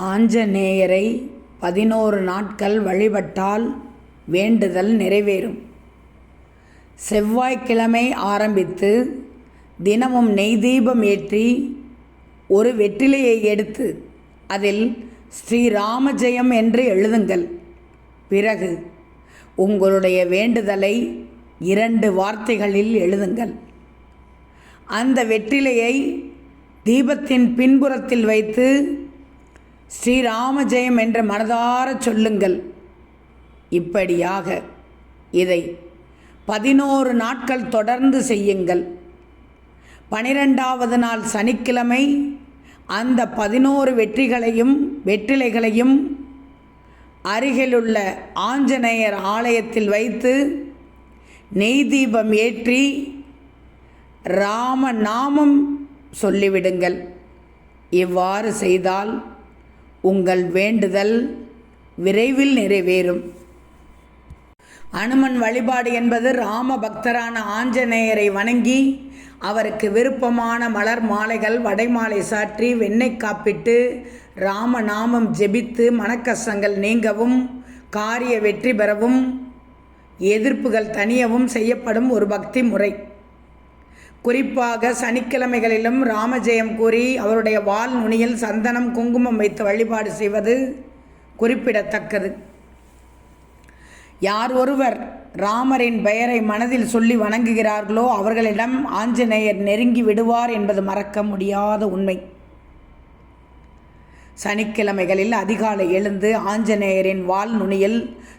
ஆஞ்சநேயரை பதினோரு நாட்கள் வழிபட்டால் வேண்டுதல் நிறைவேறும். செவ்வாய்க்கிழமை ஆரம்பித்து தினமும் நெய் தீபம் ஏற்றி ஒரு வெற்றிலையை எடுத்து அதில் ஸ்ரீராமஜெயம் என்று எழுதுங்கள். பிறகு உங்களுடைய வேண்டுதலை இரண்டு வார்த்தைகளில் எழுதுங்கள். அந்த வெற்றிலையை தீபத்தின் பின்புறத்தில் வைத்து ஸ்ரீராம ஜெயம் என்று மனதார சொல்லுங்கள். இப்படியாக இதை பதினோரு நாட்கள் தொடர்ந்து செய்யுங்கள். பனிரெண்டாவது நாள் சனிக்கிழமை அந்த பதினோரு வெற்றிகளையும் வெற்றிலைகளையும் அருகிலுள்ள ஆஞ்சநேயர் ஆலயத்தில் வைத்து நெய் தீபம் ஏற்றி ராம நாமம் சொல்லிவிடுங்கள். இவ்வாறு செய்தால் உங்கள் வேண்டுதல் விரைவில் நிறைவேறும். அனுமன் வழிபாடு என்பது ராம பக்தரான ஆஞ்சநேயரை வணங்கி அவருக்கு விருப்பமான மலர் மாலைகள் வடைமாலை சாற்றி வெண்ணெய் காப்பிட்டு ராம நாமம் ஜெபித்து மனக்கஷ்டங்கள் நீங்கவும் காரிய வெற்றி பெறவும் எதிர்ப்புகள் தணியவும் செய்யப்படும் ஒரு பக்தி முறை. குறிப்பாக சனிக்கிழமைகளிலும் ராமஜெயம் கூறி அவருடைய வால் நுனியில் சந்தனம் குங்குமம் வைத்து வழிபாடு செய்வது குறிப்பிடத்தக்கது. யார் ஒருவர் ராமரின் பெயரை மனதில் சொல்லி வணங்குகிறார்களோ அவர்களிடம் ஆஞ்சநேயர் நெருங்கி விடுவார் என்பது மறக்க முடியாத உண்மை. சனிக்கிழமைகளில் அதிகாலை எழுந்து ஆஞ்சநேயரின் வால் நுனியில்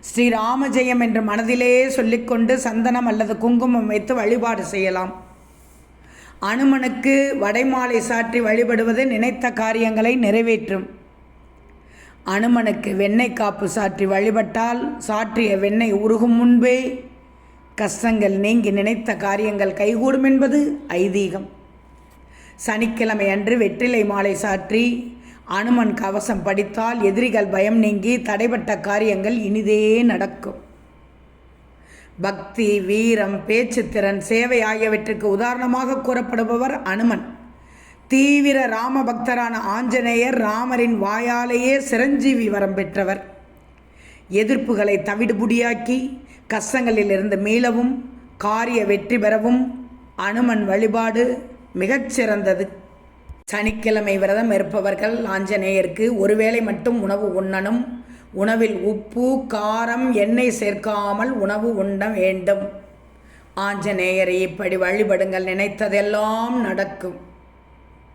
ஸ்ரீராமஜெயம் என்று மனதிலே சொல்லிக்கொண்டு சந்தனம் அல்லது குங்குமம் வைத்து வழிபாடு செய்யலாம். அனுமனுக்கு வடைமாலை சாற்றி வழிபடுவது நினைத்த காரியங்களை நிறைவேற்றும். அனுமனுக்கு வெண்ணெய் காப்பு சாற்றி வழிபட்டால் சாற்றிய வெண்ணெய் உருகும் முன்பே கஷ்டங்கள் நீங்கி நினைத்த காரியங்கள் கைகூடும் என்பது ஐதீகம். சனிக்கிழமை அன்று வெற்றிலை மாலை சாற்றி அனுமன் கவசம் படித்தால் எதிரிகள் பயம் நீங்கி தடைபட்ட காரியங்கள் இனிதே நடக்கும். பக்தி வீரம் பேச்சுத்திறன் சேவை ஆகியவற்றுக்கு உதாரணமாக கூறப்படுபவர் அனுமன். தீவிர ராம பக்தரான ஆஞ்சநேயர் ராமரின் வாயாலேயே சிரஞ்சீவி வரம் பெற்றவர். எதிர்ப்புகளை தவிடுபுடியாக்கி கஷ்டங்களிலிருந்து மீளவும் காரிய வெற்றி பெறவும் அனுமன் வழிபாடு மிகச்சிறந்தது சனிக்கிழமை விரதம் இருப்பவர்கள் ஆஞ்சநேயருக்கு ஒருவேளை மட்டும் உணவு உண்ணணும் உணவில் உப்பு காரம் எண்ணெய் சேர்க்காமல் உணவு உண்ண வேண்டும். ஆஞ்சநேயரை இப்படி வழிபடுங்கள். நினைத்ததெல்லாம் நடக்கும்.